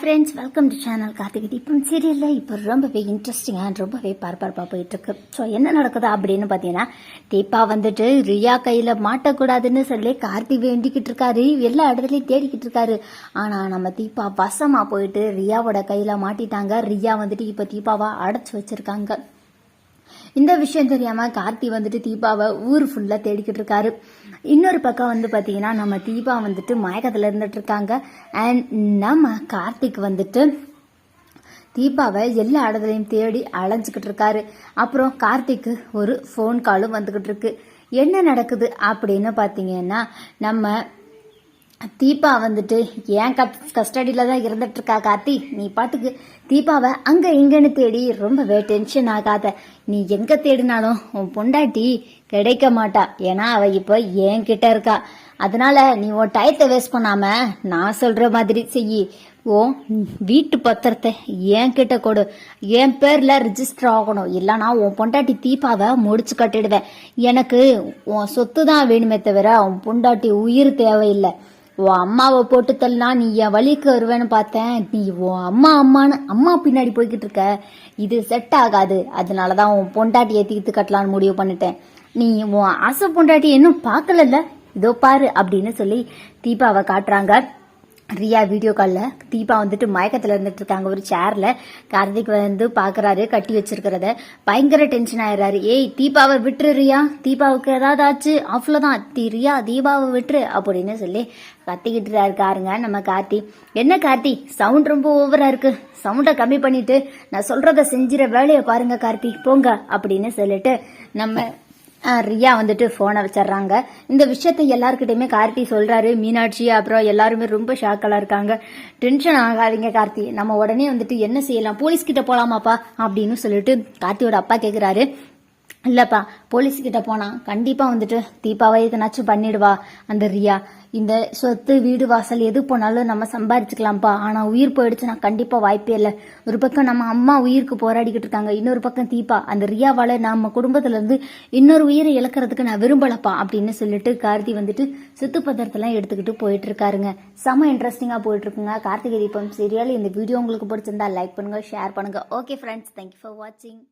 Friends welcome to channel Karthigai Deepam சீரியலில் இப்போ ரொம்பவே இன்ட்ரெஸ்டிங்காக ரொம்பவே பரபரப்பாக போயிட்டுருக்கு. ஸோ என்ன நடக்குது அப்படின்னு பார்த்தீங்கன்னா தீபா வந்துட்டு ரியா கையில் மாட்டக்கூடாதுன்னு சொல்லி கார்த்தி வேண்டிக்கிட்டு இருக்காரு. எல்லா இடத்துலையும் தேடிக்கிட்டு இருக்காரு. ஆனால் நம்ம தீபா வசமாக போயிட்டு ரியாவோட கையில் மாட்டிட்டாங்க. ரியா வந்துட்டு இப்போ தீபாவை அடைச்சி வச்சுருக்காங்க. இந்த விஷயம் தெரியாம கார்த்தி வந்துட்டு தீபாவை ஊர் ஃபுல்லா தேடிக்கிட்டு இருக்காரு. இன்னொரு பக்கம் வந்து பாத்தீங்கன்னா நம்ம தீபா வந்துட்டு மயக்கத்துல இருந்துட்டு இருக்காங்க. அண்ட் நம்ம கார்த்திக் வந்துட்டு தீபாவை எல்லா இடத்துலையும் தேடி அலைஞ்சிக்கிட்டு இருக்காரு. அப்புறம் கார்த்திக்கு ஒரு ஃபோன் காலும் வந்துக்கிட்டு இருக்கு. என்ன நடக்குது அப்படின்னு பார்த்தீங்கன்னா நம்ம தீபா வந்துட்டு ஏன் கட் கஸ்டடியில் தான் இருந்துட்டுருக்கா கார்த்தி? நீ பாட்டுக்கு தீபாவை அங்கே இங்கேன்னு தேடி ரொம்பவே டென்ஷன் ஆகாத. நீ எங்கே தேடினாலும் உன் பொண்டாட்டி கிடைக்க மாட்டா. ஏன்னா அவ இப்போ என் கிட்ட இருக்கா. அதனால நீ உன் டயத்தை வேஸ்ட் பண்ணாம நான் சொல்ற மாதிரி செய் ஓ வீட்டு பத்திரத்தை என் கிட்ட கொடு. என் பேர்ல ரிஜிஸ்டர் ஆகணும். இல்லைனா உன் பொண்டாட்டி தீபாவை முடிச்சு கட்டிடுவேன். எனக்கு உன் சொத்து தான் வேணுமே தவிர உன் பொண்டாட்டி உயிர் தேவையில்லை. உன் அம்மாவை போட்டு தள்ளனா நீ என் வழிக்கு வருவேன்னு பார்த்தேன். நீ உன் அம்மா அம்மான்னு அம்மா பின்னாடி போய்கிட்டு இருக்க. இது செட் ஆகாது. அதனால தான் உன் பொண்டாட்டியை தீர்த்து கட்டலான்னு முடிவு பண்ணிட்டேன். நீ உன் ஆசை பொண்டாட்டி இன்னும் பார்க்கலல்ல? இதோ பாரு அப்படின்னு சொல்லி தீபாவை காட்டுறாங்க. ரியா வீடியோ காலில் தீபா வந்துட்டு மயக்கத்தில் இருந்துட்டு இருக்காங்க ஒரு சேர்ல கார்த்திக் வந்து பார்க்குறாரு கட்டி வச்சிருக்கிறத. பயங்கர டென்ஷன் ஆயிடுறாரு. ஏய் தீபாவை விட்டுரு ரியா தீபாவுக்கு ஏதாவது ஆச்சு? அவ்வளோதான் தீ ரியா தீபாவை விட்டுரு அப்படின்னு சொல்லி கத்திக்கிட்டு இருக்காருங்க நம்ம கார்த்தி. என்ன கார்த்தி? சவுண்ட் ரொம்ப ஓவராக இருக்கு. சவுண்டை கம்மி பண்ணிட்டு நான் சொல்கிறத செஞ்சிட வேலையை பாருங்க கார்த்தி. போங்க அப்படின்னு சொல்லிட்டு நம்ம ரியா வந்துட்டு ஃபோனை வச்சிடுறாங்க. இந்த விஷயத்த எல்லாருக்கிட்டையுமே கார்த்தி சொல்கிறாரு மீனாட்சி அப்புறம் எல்லாருமே ரொம்ப ஷாக்கெல்லாம் இருக்காங்க. டென்ஷன் ஆகாதீங்க கார்த்தி. நம்ம உடனே வந்துட்டு என்ன செய்யலாம்? போலீஸ்கிட்ட போகலாமாப்பா அப்படின்னு சொல்லிட்டு கார்த்தியோட அப்பா கேட்குறாரு இல்லப்பா போலீஸ் கிட்ட போனா கண்டிப்பா வந்துட்டு தீபாவை எதனாச்சும் பண்ணிடுவா அந்த ரியா. இந்த சொத்து வீடு வாசல் எது போனாலும் நம்ம சம்பாரிச்சுக்கலாம்ப்பா. ஆனா உயிர் போயிடுச்சுன்னா கண்டிப்பா வாய்ப்பே இல்லை. ஒரு பக்கம் நம்ம அம்மா உயிருக்கு போராடிக்கிட்டு இருக்காங்க இன்னொரு பக்கம் தீபா. அந்த ரியாவால நம்ம குடும்பத்துல இருந்து இன்னொரு உயிரை இழக்கிறதுக்கு நான் விரும்பலப்பா அப்படின்னு சொல்லிட்டு கார்த்தி வந்துட்டு சித்து பத்திரத்தெல்லாம் எடுத்துக்கிட்டு போயிட்டு இருக்காருங்க செம இன்ட்ரெஸ்டிங்கா போயிட்டு இருக்குங்க கார்த்திகை தீபம் சீரியல் இந்த வீடியோ உங்களுக்கு பிடிச்சிருந்தா லைக் பண்ணுங்க ஷேர் பண்ணுங்க. ஓகே ஃப்ரெண்ட்ஸ் தேங்க்யூ ஃபார் வாட்சிங்